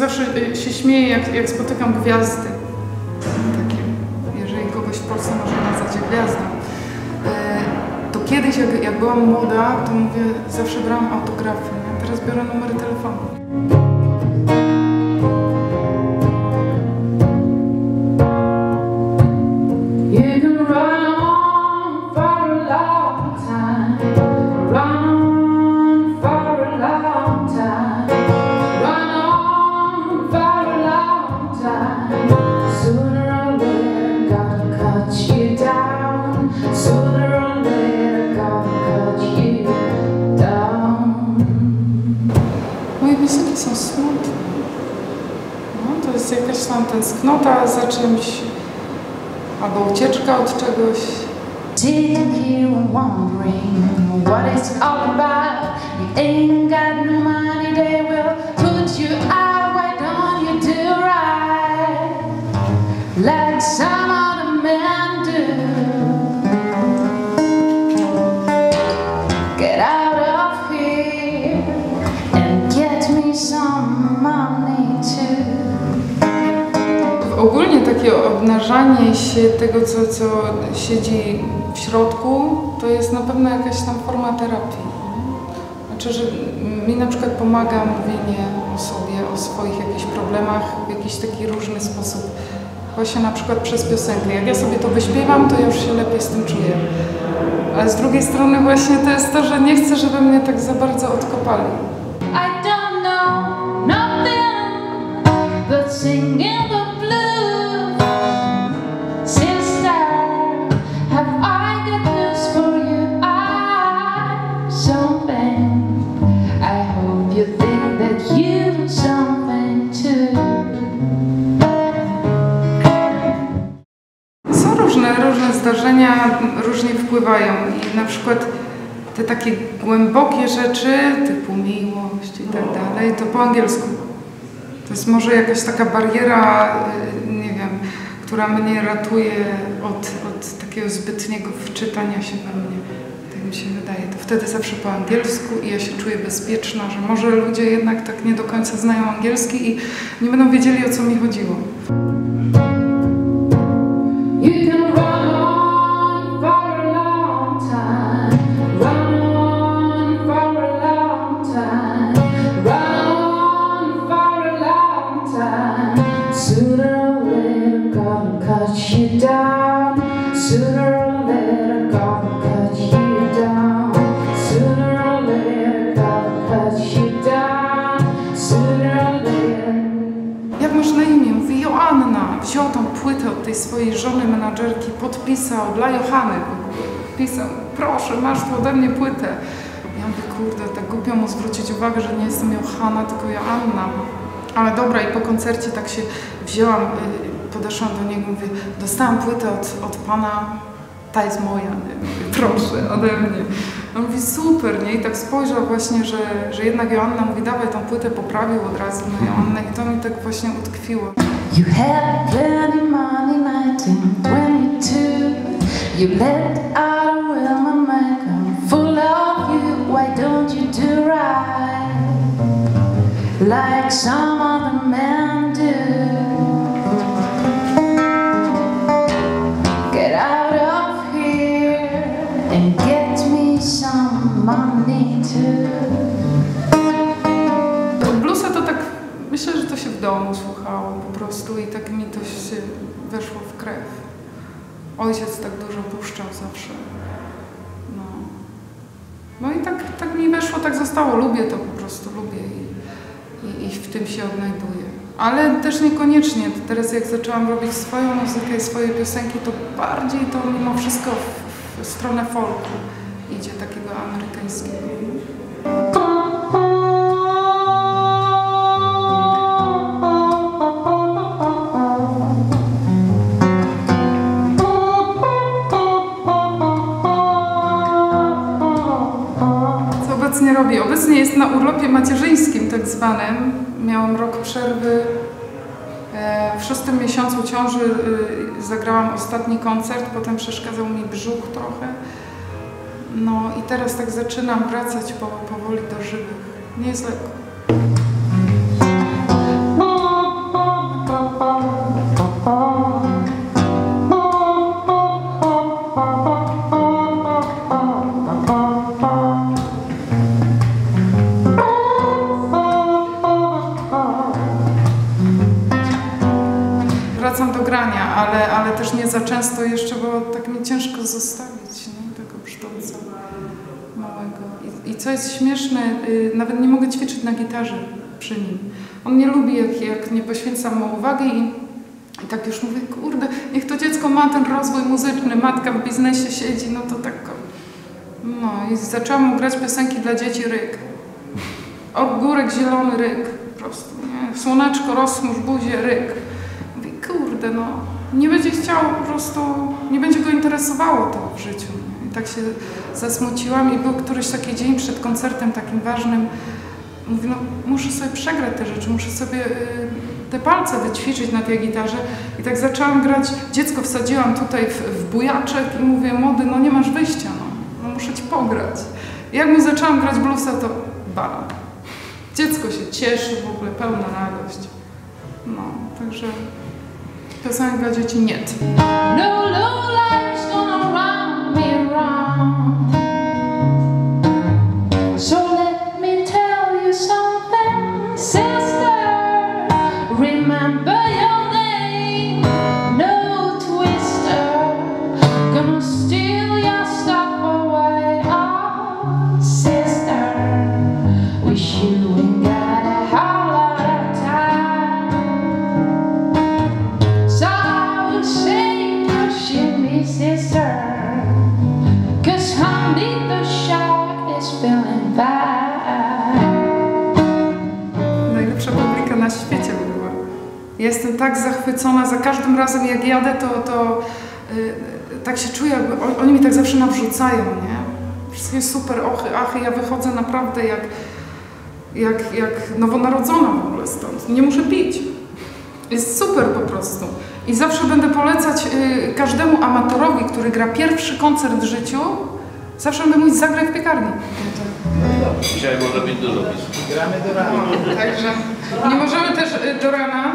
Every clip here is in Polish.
zawsze y, się śmieję, jak, jak spotykam gwiazdy. Takie, jeżeli kogoś w Polsce można nazwać gwiazdą. E, To kiedyś, jak, jak byłam młoda, to mówię, zawsze brałam autografy. nie? Teraz biorę numery telefonu. Jest jakaś tam tęsknota za czymś, albo ucieczka od czegoś. And wondering what it's all about. You ain't got no money, they will put you out. Why don't you do right like some other men do? Takie obnażanie się tego, co, co siedzi w środku, to jest na pewno jakaś tam forma terapii. Znaczy, że mi na przykład pomaga mówienie o sobie, o swoich jakichś problemach w jakiś taki różny sposób. Właśnie na przykład przez piosenkę. Jak ja sobie to wyśpiewam, to ja już się lepiej z tym czuję. Ale z drugiej strony właśnie to jest to, że nie chcę, żeby mnie tak za bardzo odkopali. I na przykład te takie głębokie rzeczy, typu miłość i tak dalej, to po angielsku. To jest może jakaś taka bariera, y, nie wiem, która mnie ratuje od, od takiego zbytniego wczytania się we mnie. Tak mi się wydaje. To wtedy zawsze po angielsku i ja się czuję bezpieczna, że może ludzie jednak tak nie do końca znają angielski i nie będą wiedzieli o co mi chodziło. Jak masz na imię? Mówi Joanna. Wziął tą płytę od tej swojej żony menadżerki, podpisał dla Johany. Pisał, proszę, masz tu ode mnie płytę. Ja mówię, kurde, tak głupio mu zwrócić uwagę, że nie jestem Johanna, tylko Joanna. Ale dobra, i po koncercie tak się wzięłam, y, podeszłam do niego, mówię, dostałam płytę od, od pana, ta jest moja, nie? Mówię, proszę, ode mnie. On mówi, super, nie? I tak spojrzał właśnie, że, że jednak Joanna mówi, dawaj tą płytę, poprawił od razu na Joannę i to mi tak właśnie utkwiło. You had plenty money, 1922. You let out a woman make her full of you. Why don't you do right like some get me some money too. Bluesa to tak, myślę, że to się w domu słuchało po prostu i tak mi to się weszło w krew. Ojciec tak dużo puszczał zawsze. No, no i tak, tak mi weszło, tak zostało. Lubię to po prostu, lubię i, i, i w tym się odnajduję. Ale też niekoniecznie. Teraz jak zaczęłam robić swoją muzykę i swoje piosenki, to bardziej to mimo wszystko stronę folku idzie, takiego amerykańskiego. Obecnie robię? Obecnie jest na urlopie macierzyńskim tak zwanym. Miałam rok przerwy. W szóstym miesiącu ciąży y, zagrałam ostatni koncert, potem przeszkadzał mi brzuch trochę. No i teraz tak zaczynam wracać po, powoli do żywych. Nie jest lekko. Za często jeszcze, bo tak mi ciężko zostawić nie? tego brzdąca małego. I, I co jest śmieszne, y, nawet nie mogę ćwiczyć na gitarze przy nim. On nie lubi, jak, jak nie poświęcam mu uwagi i, i tak już mówię, kurde, niech to dziecko ma ten rozwój muzyczny, matka w biznesie siedzi, no to tak... No i zaczęłam mu grać piosenki dla dzieci ryk. Ogórek zielony ryk, po prostu, nie? Słoneczko, rozsmuż buzię, ryk. Mówię, kurde, no, nie będzie chciał po prostu, nie będzie go interesowało to w życiu. I tak się zasmuciłam i był któryś taki dzień przed koncertem takim ważnym. Mówię, no, muszę sobie przegrać te rzeczy, muszę sobie y, te palce wyćwiczyć na tej gitarze. I tak zaczęłam grać, dziecko wsadziłam tutaj w, w bujaczek i mówię, młody, no nie masz wyjścia, no, no muszę ci pograć. I jak mu zaczęłam grać bluesa, to bala. Dziecko się cieszy, w ogóle pełna radość. No, także piosenek dla dzieci nie. No lowlife's gonna run me around. Jestem tak zachwycona, za każdym razem jak jadę, to, to y, tak się czuję, jakby on- oni mi tak zawsze nawrzucają, nie? Wszystkie super ochy, achy, ja wychodzę naprawdę jak, jak, jak nowonarodzona w ogóle stąd. Nie muszę pić. Jest super po prostu. I zawsze będę polecać y, każdemu amatorowi, który gra pierwszy koncert w życiu, zawsze będę mówić zagraj w piekarni. Dzisiaj może być dużo pism. No, także nie możemy też y, do rana.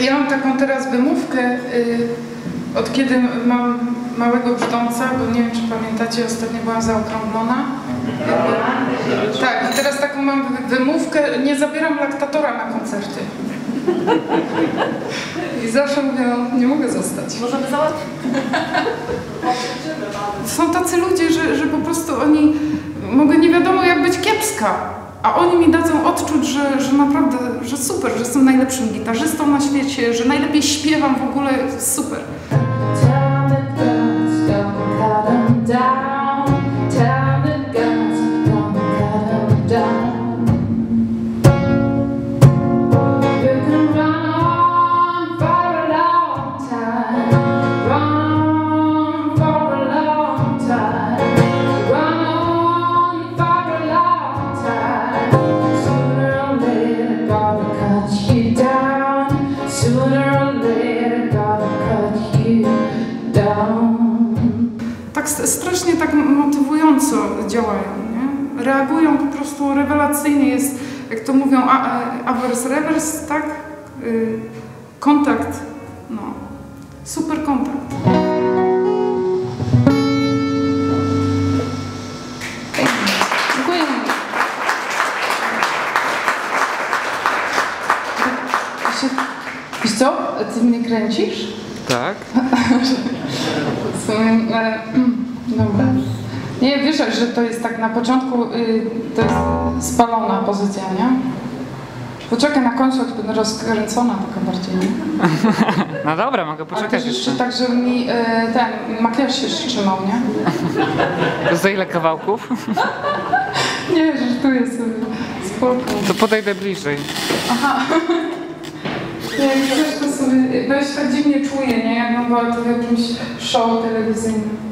Ja mam taką teraz wymówkę, y, od kiedy mam małego brzdąca, bo nie wiem czy pamiętacie, ostatnio byłam zaokrąglona. Tak, i teraz taką mam wy- wymówkę, nie zabieram laktatora na koncerty. I zawsze mówię, no, nie mogę zostać. Możemy załatwić. Są tacy ludzie, że, że po prostu oni, mogę nie wiadomo jak być kiepska, a oni mi dadzą odczuć, że, że naprawdę, że super, że jestem najlepszym gitarzystą na świecie, że najlepiej śpiewam w ogóle, super. Tak strasznie tak motywująco działają, nie? Reagują po prostu rewelacyjnie, jest, jak to mówią, awers rewers, tak? Y, kontakt, no, super kontakt. Dziękuję. Wiesz co, ty mnie kręcisz? Tak? W sumie, dobra. Nie, wiesz, że to jest tak na początku, y, to jest spalona pozycja, nie? Poczekaj na końcu, jak będę rozkręcona taka bardziej, nie? No dobra, mogę Ale poczekać też jeszcze jeszcze. tak, żeby mi e, ten makijaż się trzymał, nie? To za ile kawałków? Nie, że tu jest sobie spoko. To podejdę bliżej. Nie, chcesz, to sobie, bo się tak dziwnie czuję, nie? Jakbym była to w jakimś show telewizyjnym.